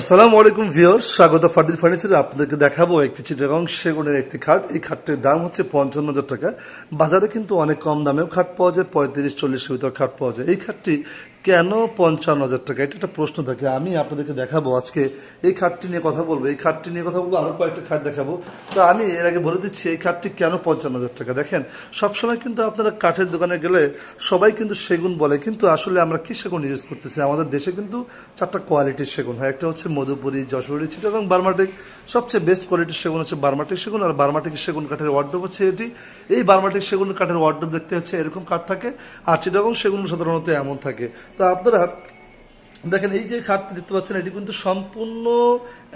আসসালামু আলাইকুম ভিওর স্বাগত ফার্দিল ফার্নিচারে। আপনাদেরকে দেখাবো একটি চিটাগং সেগুনের একটি খাট। এই খাটটির দাম হচ্ছে পঞ্চান্ন হাজার টাকা। বাজারে কিন্তু অনেক কম দামেও খাট পাওয়া যায়, পঁয়ত্রিশ, চল্লিশের ভিতর খাট পাওয়া যায়। এই খাটটি কেন পঞ্চান্ন হাজার টাকা? এটা একটা প্রশ্ন থাকে। আমি আপনাদেরকে দেখাবো আজকে এই খাটটি নিয়ে কথা বলব। এই খাটটি নিয়ে কথা বলব আরও কয়েকটা খাট দেখাবো। তো আমি এর আগে বলে দিচ্ছি, এই খাটটি কেন পঞ্চান্ন হাজার টাকা? দেখেন, সবসময় কিন্তু আপনারা কাঠের দোকানে গেলে সবাই কিন্তু সেগুন বলে, কিন্তু আসলে আমরা কি সেগুন ইউজ করতেছি? আমাদের দেশে কিন্তু চারটা কোয়ালিটির সেগুন হয়। একটা হচ্ছে মধুপুরি, যশোরী এবং বার্মাটিক। সবচেয়ে বেস্ট কোয়ালিটির সেগুন হচ্ছে বার্মাটিক সেগুন, আর বার্মাটিক সেগুন কাঠের ওয়ার্ডব হচ্ছে এটি। এই বার্মাটিক সেগুন কাঠের ওয়ার্ডব দেখতে হচ্ছে এরকম কাঠ থাকে, আর চিটাগং সেগুন সাধারণত এমন থাকে। তো আপনারা দেখেন, এই যে খাটটি দেখতে পাচ্ছেন, এটি কিন্তু সম্পূর্ণ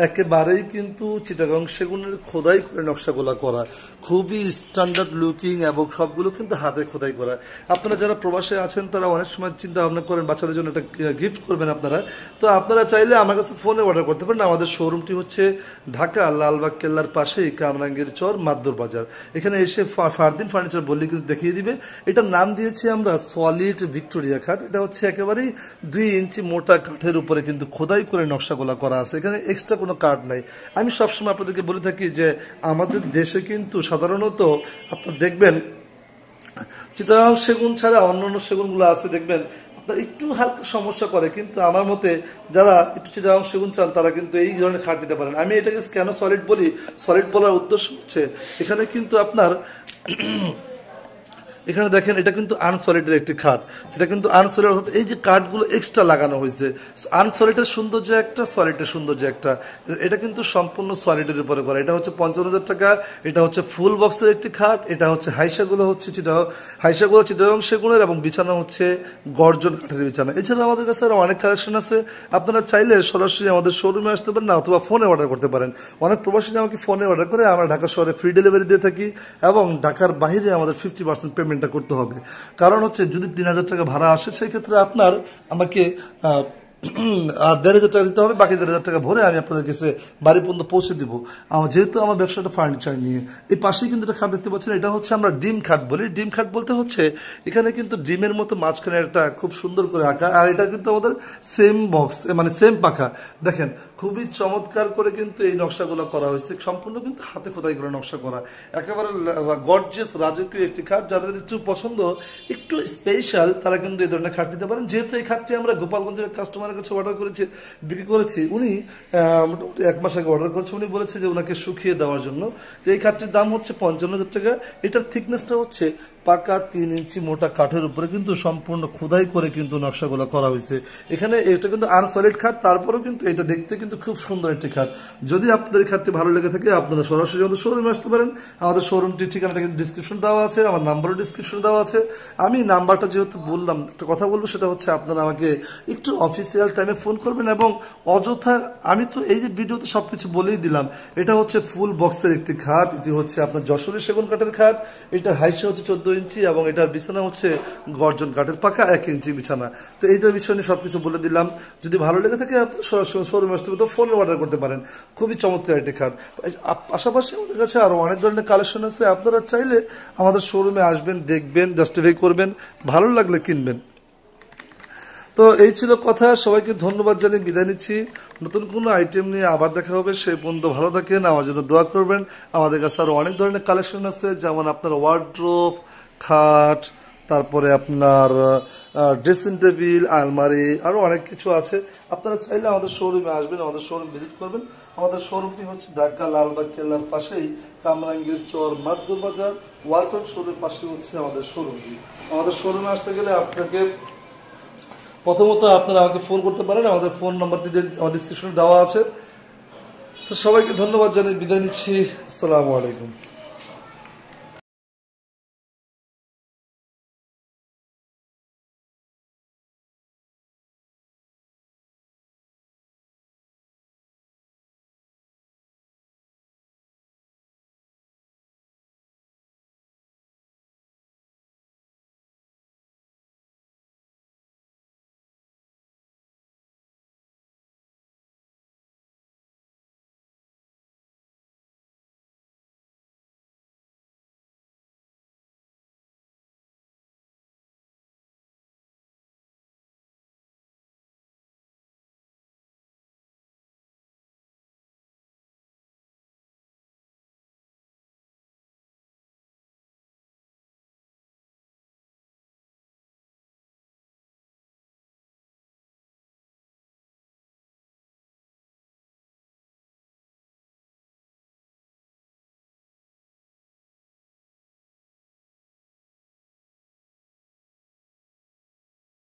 একেবারেই কিন্তু চিটাগং সেগুনের খোদাই করে নকশাগুলা করা। খুবই স্ট্যান্ডার্ড লুকিং এবং সবগুলো কিন্তু হাতে খোদাই করা। আপনারা যারা প্রবাসে আছেন, তারা অনেক সময় চিন্তা ভাবনা করেন, বাচ্চাদের জন্য একটা গিফট করবেন আপনারা। তো আপনারা চাইলে আমার কাছে ফোনে অর্ডার করতে পারেন। আমাদের শোরুমটি হচ্ছে ঢাকা, লালবাগ, কেল্লার পাশেই কামরাঙ্গীর চর, মাদ্দুর বাজার। এখানে এসে ফারদিন ফার্নিচার বললে কিন্তু দেখিয়ে দিবে। এটার নাম দিয়েছি আমরা সলিড ভিক্টোরিয়া খাট। এটা হচ্ছে একেবারেই দুই ইঞ্চি মোটা কাঠের উপরে কিন্তু খোদাই করে নকশাগুলা করা আছে। এখানে এক্সট্রা কোনো কাঠ নাই। আমি সবসময় আপনাদেরকে বলে থাকি যে, আমাদের দেশে কিন্তু সাধারণত আপনার দেখবেন, চিটাগাং সেগুন ছাড়া অন্যান্য সেগুনগুলো আছে, দেখবেন, আপনার একটু হালকা সমস্যা করে, কিন্তু আমার মতে যারা একটু চিটাগাং সেগুন চান, তারা কিন্তু এই ধরনের খাট দিতে পারেন। আমি এটাকে কেন সলিড বলি? সলিড বলার উদ্দেশ্য হচ্ছে, এখানে কিন্তু আপনার এখানে দেখেন এটা কিন্তু আনসলিডের একটি খাট। সেটা কিন্তু আনসলিড অর্থাৎ এই যে কাঠগুলো এক্সট্রা লাগানো হয়েছে আনসলিডের সৌন্দর্য একটা সলিডের সৌন্দর্য একটা। এটা কিন্তু সম্পূর্ণ সলিডের উপরে করা। এটা হচ্ছে পঞ্চান্ন হাজার টাকা, এটা হচ্ছে ফুল বক্সের একটি খাট, এটা হচ্ছে হাইসাগুলো হচ্ছে চিটাহ হাইসাগুলো চিটাগং সেগুনের এবং বিছানা হচ্ছে গর্জন কাঠের বিছানা। এছাড়া আমাদের কাছে আরও অনেক কালেকশন আছে। আপনারা চাইলে সরাসরি আমাদের শোরুমে আসতে পারেন না, অথবা ফোনে অর্ডার করতে পারেন। অনেক প্রবাসী আমাকে ফোনে অর্ডার করে, আমরা ঢাকা শহরে ফ্রি ডেলিভারি দিয়ে থাকি এবং ঢাকার বাইরে আমাদের ফিফটি পার্সেন্ট পেমেন্টটা করতে হবে। কারণ হচ্ছে যদি তিন হাজার টাকা ভাড়া আসে সেই ক্ষেত্রে আপনার আমাকে দেড় হাজার টাকা দিতে হবে, বাকি দেড় হাজার টাকা ভরে আমি আপনাদের কাছে বাড়ি পর্যন্ত পৌঁছে দিব। আমার যেহেতু আমার ব্যবসাটা ফার্নিচার নিয়ে, এই পাশেই কিন্তু একটা খাট দেখতে পাচ্ছেন, এটা হচ্ছে আমরা ডিম খাট বলি। ডিম খাট বলতে হচ্ছে, এখানে কিন্তু ডিমের মতো মাঝখানে একটা খুব সুন্দর করে আঁকা আর এটা কিন্তু আমাদের সেম বক্স মানে সেম পাখা। দেখেন খুবই চমৎকার করে কিন্তু এই নকশাগুলো করা হয়েছে। সম্পূর্ণ কিন্তু হাতে খোদাই করে নকশা করা। একেবারে গর্জেস রাজকীয় একটি খাট। যাদের একটু পছন্দ, একটু স্পেশাল তারা কিন্তু এই ধরনের খাট দিতে পারেন। যেহেতু এই খাটটি আমরা গোপালগঞ্জের কাস্টমারের কাছে অর্ডার করেছি, বিক্রি করেছি, উনি মোটামুটি এক মাস আগে অর্ডার করেছে। উনি বলেছে যে ওনাকে শুকিয়ে দেওয়ার জন্য। তো এই খাটটির দাম হচ্ছে পঞ্চান্ন হাজার টাকা। এটার থিকনেসটা হচ্ছে পাকা তিন ইঞ্চি মোটা কাঠের উপরে কিন্তু সম্পূর্ণ খোদাই করে কিন্তু নকশাগুলো করা হয়েছে। এখানে এটা কিন্তু আনসলিড খাট, তারপরেও কিন্তু এটা দেখতে কিন্তু খুব সুন্দর একটি খাট। যদি আপনাদের খাটটি ভালো লেগে থাকে, আপনারা সরাসরি আমাদের শোরুমে আসতে পারেন। আমাদের শোরুমটির ঠিকানাটা কিন্তু ডিসক্রিপশন দেওয়া আছে, আমার নাম্বারও ডিসক্রিপশন দেওয়া আছে। আমি নাম্বারটা যেহেতু বললাম, একটা কথা বলব, সেটা হচ্ছে আপনারা আমাকে একটু অফিসিয়াল টাইমে ফোন করবেন এবং অযথা আমি তো এই যে ভিডিওতে সবকিছু বলেই দিলাম, এটা হচ্ছে ফুল বক্সের একটি খাট, এটি হচ্ছে আপনার যশোরের সেগুন কাঠের খাট, এটা হাইসে হচ্ছে চোদ্দ ইঞ্চি এবং এটার বিছানা হচ্ছে গর্জন কাঠের পাকা এক ইঞ্চি বিছানা। তো এইটার বিষয় নিয়ে সবকিছু বলে দিলাম। যদি ভালো লেগে থাকে, সরাসরি শোরুমে আসতে তো ফোনে অর্ডার করতে পারেন। খুবই চমৎকার একটি খাট। পাশাপাশি আমাদের কাছে আরও অনেক ধরনের কালেকশন আছে। আপনারা চাইলে আমাদের শোরুমে আসবেন, দেখবেন জাস্টিফাই করবেন, ভালো লাগলে কিনবেন। তো এই ছিল কথা। সবাইকে ধন্যবাদ জানিয়ে বিদায় নিচ্ছি। নতুন কোনো আইটেম নিয়ে আবার দেখা হবে। সেই পর্যন্ত ভালো থাকেন। আমার জন্য দোয়া করবেন। আমাদের কাছে আরও অনেক ধরনের কালেকশন আছে। যেমন আপনার ওয়ার্ড্রোপ খাট, তারপরে আপনার ড্রেসিং টেবিল আলমারি, আরও অনেক কিছু আছে। আপনারা চাইলে আমাদের শোরুমে আসবেন, আমাদের শোরুম ভিজিট করবেন। আমাদের শোরুমটি হচ্ছে ঢাকা, লালবাগ, কেল্লার পাশেই কামরাঙ্গীর চর, মাদুর বাজার, ওয়ালটন শোরুমের পাশে হচ্ছে আমাদের শোরুমটি আমাদের শোরুমে আসতে গেলে আপনাকে প্রথমত আপনারা আমাকে ফোন করতে পারেন। আমাদের ফোন নাম্বারটি আমার ডিসক্রিপশনে দেওয়া আছে। তো সবাইকে ধন্যবাদ জানিয়ে বিদায় নিচ্ছি। আসসালামু আলাইকুম।